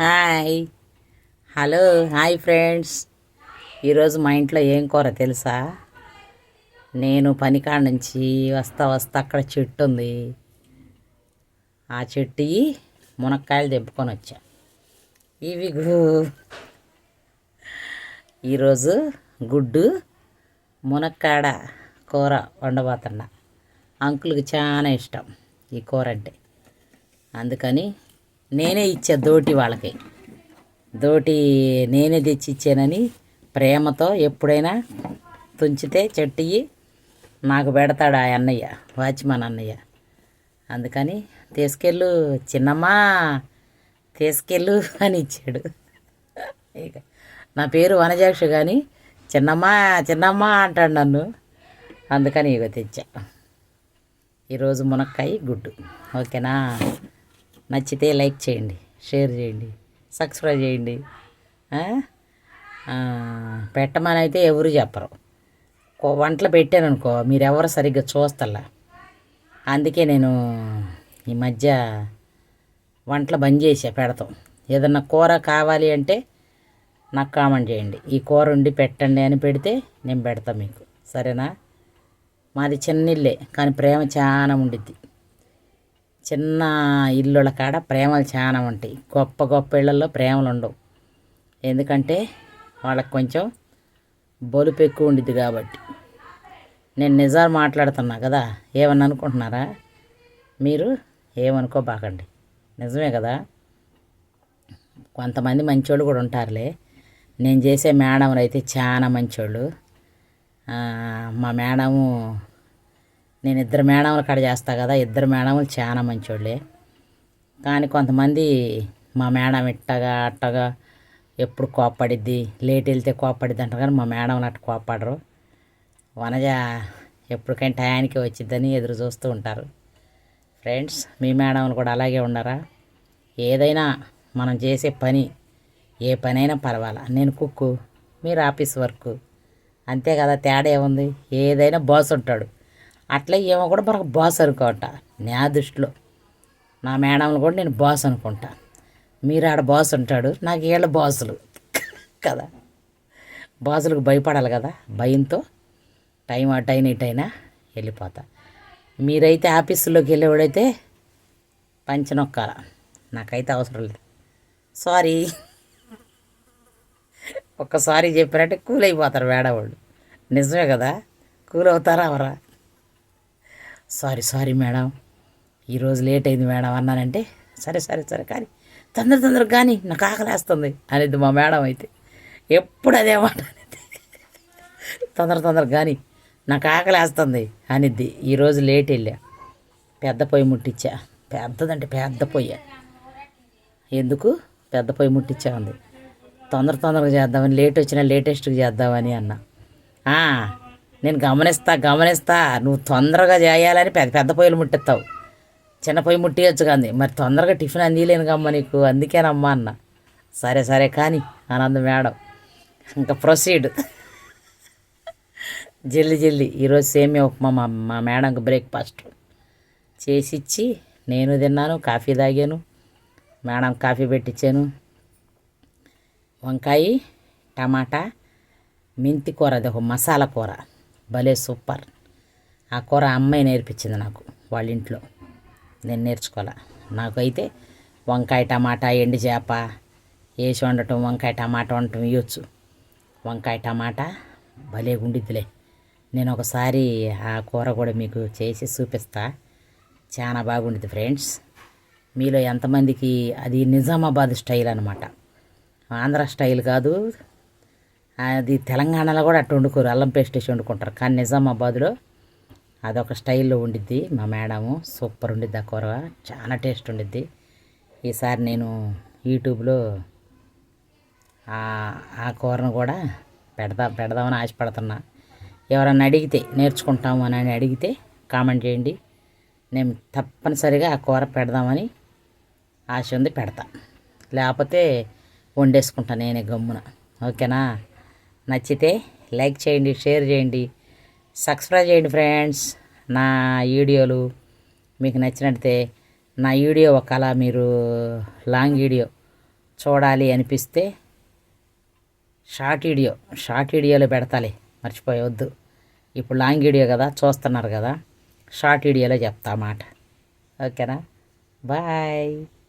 Hi. Hello hi friends. ఈరోజు మా ఇంట్లో ఏం కూర తెలుసా? నేను పనికాడ నుంచి వస్తా వస్తా అక్కడ చెట్టు ఉంది. ఆ చెట్టు మునక్కాయలు తెంపుకొని వచ్చా. ఇవి గు- ఈరోజు గుడ్డు మునక్కాడ కూర వండబోతున్నా. అంకుల్కి చాలా ఇష్టం ఈ కూర అంటే. అందుకని నేనే ఇచ్చా దోటి వాళ్ళకి. దోటి నేనే తెచ్చి ఇచ్చానని ప్రేమతో ఎప్పుడైనా తుంచితే చెట్టుయి నాకు పెడతాడు ఆ అన్నయ్య వాచ్మాన్ అన్నయ్య. అందుకని తీసుకెళ్ళు చిన్నమ్మా తీసుకెళ్ళు అని ఇచ్చాడు. ఇక నా పేరు వనజాక్ష కానీ చిన్నమ్మా చిన్నమ్మ అంటాడు నన్ను. అందుకని ఇక తెచ్చా. ఈరోజు మునక్కాయ గుడ్డు. ఓకేనా? నచ్చితే లైక్ చేయండి షేర్ చేయండి సబ్స్క్రైబ్ చేయండి. పెట్టమని అయితే ఎవరు చెప్పరు. వంటలు పెట్టాను అనుకో మీరెవరు సరిగ్గా చూస్తల్లా. అందుకే నేను ఈ మధ్య వంటలు బంద్ చేసా పెడతాం. ఏదన్నా కూర కావాలి అంటే నాకు కామెంట్ చేయండి. ఈ కూర ఉండి పెట్టండి అని పెడితే నేను పెడతా మీకు. సరేనా? మాది చిన్న ఇల్లే కానీ ప్రేమ చాలా ఉండిద్ది. చిన్న ఇల్లుల కాడ ప్రేమలు చాలా ఉంటాయి. గొప్ప గొప్ప ఇళ్ళల్లో ప్రేమలు ఉండవు. ఎందుకంటే వాళ్ళకి కొంచెం బలుపు ఎక్కువ ఉండిద్ది కాబట్టి. నేను నిజాలు మాట్లాడుతున్నా కదా ఏమని అనుకుంటున్నారా? మీరు ఏమనుకోబాకండి. నిజమే కదా? కొంతమంది మంచోళ్ళు కూడా ఉంటారులే. నేను చేసే మేడంలు అయితే చాలా మంచోళ్ళు. మా మేడము నేను ఇద్దరు మేడంలు కడ చేస్తా కదా ఇద్దరు మేడములు చాలా మంచోళ్ళే. కానీ కొంతమంది మా మేడం ఇట్టగా అట్టగా ఎప్పుడు కోప్పడిద్ది లేట్ వెళ్తే కోప్పడిద్ది అంటారు కానీ మా మేడం అట్ట కోప్పడరు. వనజ ఎప్పటికైనా టయానికి వచ్చిద్దని ఎదురు చూస్తూ ఉంటారు. ఫ్రెండ్స్ మీ మేడంలు కూడా అలాగే ఉండరా? ఏదైనా మనం చేసే పని ఏ పనైనా పర్వాలా. నేను కుక్కు మీరు ఆఫీస్ వర్క్. అంతే కదా తేడా ఏముంది? ఏదైనా బాస్ ఉంటాడు. అట్లా ఏమో కూడా మనకు బాస్ అనుకుంటా. నా దృష్టిలో. నా మేడంలు కూడా నేను బాస్ అనుకుంటా. మీరు ఆడ బాస్ ఉంటాడు నాకు వీళ్ళ బాసులు. కదా. బాసులకు భయపడాలి కదా. భయంతో టైం అటు అయినా ఇటు అయినా వెళ్ళిపోతా. మీరైతే ఆఫీసులోకి వెళ్ళేవాడైతే పంచనొక్కాల. నాకైతే అవసరం లేదు. సారీ. ఒక్కసారి చెప్పినట్టే కూల్ అయిపోతారు వేడవాళ్ళు నిజమే కదా. కూల్ అవుతారా అవరా? Sorry sorry madam. ఈరోజు లేట్ అయింది మేడం అన్నానంటే సరే సరే సరే కానీ తొందర తొందరగా కానీ నాకు ఆకలేస్తుంది అనేది మా మేడం అయితే ఎప్పుడు అదే మాట అనేది. తొందర తొందరగా కానీ నాకు ఆకలేస్తుంది అనిద్ది ఈరోజు లేట్ వెళ్ళా. పెద్ద పొయ్యి ముట్టించా పెద్దదంటే పెద్ద పొయ్యి. ఎందుకు? పెద్ద పొయ్యి ముట్టించా ఉంది తొందర తొందరగా చేద్దామని లేట్ వచ్చినా లేటెస్ట్గా చేద్దామని అన్నా. నేను గమనిస్తా గమనిస్తా. నువ్వు తొందరగా చేయాలని పెద్ద పెద్ద పొయ్యిలు ముట్టిస్తావు చిన్న పొయ్యి ముట్టియచ్చు కానీ మరి తొందరగా టిఫిన్ అందిలేను కమ్మ నీకు. అందుకేనమ్మా అన్న. సరే సరే కానీ ఆనంద మేడం. ఇంకా ప్రొసీడ్. జల్లి జల్లి. ఈరోజు సేమియా ఉప్మా మా మా మేడంకి బ్రేక్ఫాస్ట్. చేసిచ్చి నేను తిన్నాను కాఫీ తాగాను మేడం కాఫీ పెట్టించాను వంకాయ టమాటా మెంతి కూర అది ఒక మసాలా కూర. భలే సూపర్. ఆ కూర అమ్మాయి నేర్పించింది నాకు వాళ్ళ ఇంట్లో. నేను నేర్చుకోలే నాకైతే వంకాయ టమాటా ఎండు చేప వేసి వండటం వంకాయ టమాటా వండటం ఇవ్వచ్చు వంకాయ టమాటా భలే ఉండిద్దిలే. నేను ఒకసారి ఆ కూర కూడా మీకు చేసి చూపిస్తా. చాలా బాగుండిద్ది ఫ్రెండ్స్. మీలో ఎంతమందికి అది నిజామాబాద్ స్టైల్ అనమాట ఆంధ్ర స్టైల్ కాదు అది తెలంగాణలో కూడా అట్టు వండుకోరు. అల్లం పేస్ట్ వేసి వండుకుంటారు. కానీ నిజామాబాద్లో అదొక స్టైల్లో ఉండిద్ది మా మేడము. సూపర్ ఉండిద్ది ఆ కూర. చాలా టేస్ట్ ఉండిద్ది. ఈసారి నేను యూట్యూబ్లో ఆ- కూరను కూడా పెడదా పెడదామని ఆశపడుతున్నా. ఎవరన్నా అడిగితే నేర్చుకుంటాము అని అని అడిగితే కామెంట్ చేయండి. నేను తప్పనిసరిగా ఆ కూర పెడదామని ఆశ ఉంది పెడతా. లేకపోతే వండేసుకుంటా నేనే గమ్మున. ఓకేనా? నచ్చితే లైక్ చేయండి షేర్ చేయండి సబ్స్క్రైబ్ చేయండి ఫ్రెండ్స్. నా వీడియోలు మీకు నచ్చినట్టే నా వీడియో ఒకలా మీరు లాంగ్ వీడియో చూడాలి అనిపిస్తే షార్ట్ వీడియో షార్ట్ వీడియోలో పెడతాలి మర్చిపోయవద్దు ఇప్పుడు లాంగ్ వీడియో కదా చూస్తున్నారు కదా షార్ట్ వీడియోలో చెప్తా మాట. ఓకేనా? బాయ్.